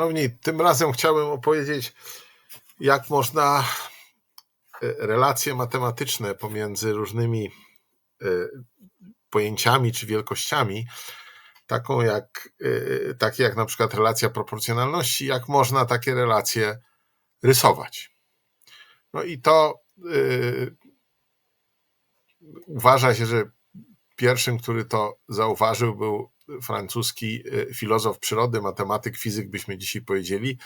Szanowni, tym razem chciałbym opowiedzieć, jak można e, relacje matematyczne pomiędzy różnymi e, pojęciami czy wielkościami, taką jak, e, takie jak na przykład relacja proporcjonalności, jak można takie relacje rysować. No i to uważa się, że pierwszym, który to zauważył, był francuski e, filozof przyrody, matematyk, fizyk, byśmy dzisiaj powiedzieli,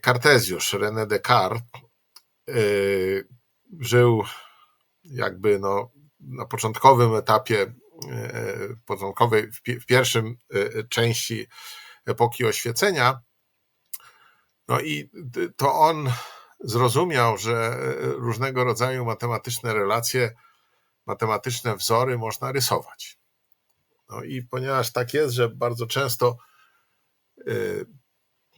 Kartezjusz, e, René Descartes, e, żył jakby no, na początkowym etapie, początkowej, w pierwszym części epoki oświecenia. No i to on zrozumiał, że różnego rodzaju matematyczne relacje, matematyczne wzory można rysować. No i ponieważ tak jest, że bardzo często y,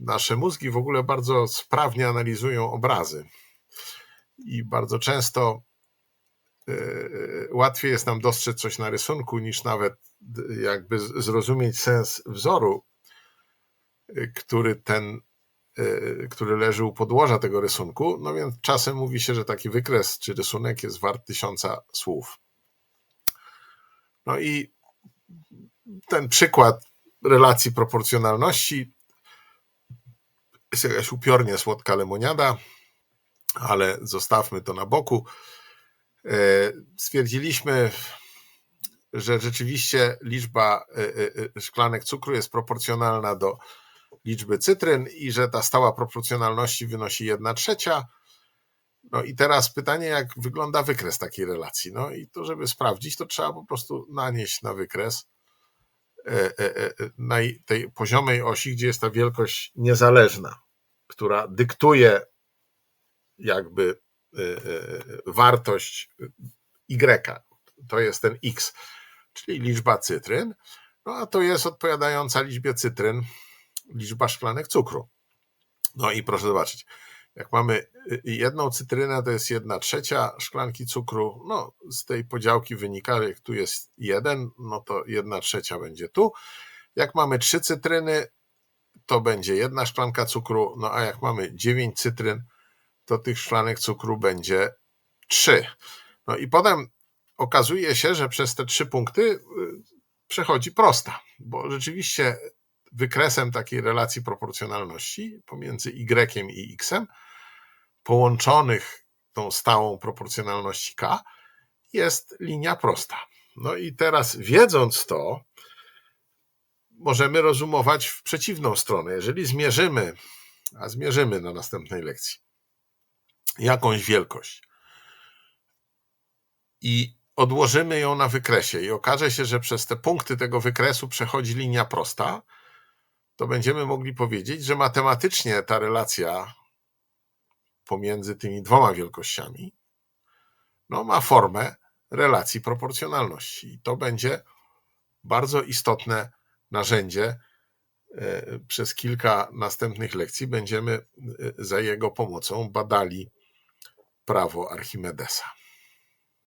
nasze mózgi w ogóle bardzo sprawnie analizują obrazy i bardzo często y, łatwiej jest nam dostrzec coś na rysunku niż nawet jakby zrozumieć sens wzoru, y, który ten, który leży u podłoża tego rysunku. No więc czasem mówi się, że taki wykres czy rysunek jest wart tysiąca słów. No i ten przykład relacji proporcjonalności jest jakaś upiornie słodka lemoniada, ale zostawmy to na boku. E, stwierdziliśmy, że rzeczywiście liczba e, e, szklanek cukru jest proporcjonalna do liczby cytryn i że ta stała proporcjonalności wynosi 1 trzecia. No i teraz pytanie, jak wygląda wykres takiej relacji? No i to, żeby sprawdzić, to trzeba po prostu nanieść na wykres E, e, e, na tej poziomej osi, gdzie jest ta wielkość niezależna, która dyktuje jakby wartość y. To jest ten x, czyli liczba cytryn, no a to jest odpowiadająca liczbie cytryn liczba szklanek cukru. No i proszę zobaczyć, jak mamy y, jedną cytrynę, to jest jedna trzecia szklanki cukru. No, z tej podziałki wynika, jak tu jest jeden, no to jedna trzecia będzie tu. Jak mamy trzy cytryny, to będzie jedna szklanka cukru. No a jak mamy dziewięć cytryn, to tych szklanek cukru będzie trzy. No i potem okazuje się, że przez te trzy punkty y, przechodzi prosta, bo rzeczywiście wykresem takiej relacji proporcjonalności pomiędzy y i x połączonych tą stałą proporcjonalności k jest linia prosta. No i teraz wiedząc to, możemy rozumować w przeciwną stronę. Jeżeli zmierzymy, a zmierzymy na następnej lekcji, jakąś wielkość i odłożymy ją na wykresie i okaże się, że przez te punkty tego wykresu przechodzi linia prosta, to będziemy mogli powiedzieć, że matematycznie ta relacja pomiędzy tymi dwoma wielkościami no, ma formę relacji proporcjonalności. I to będzie bardzo istotne narzędzie. E, przez kilka następnych lekcji będziemy e, za jego pomocą badali prawo Archimedesa.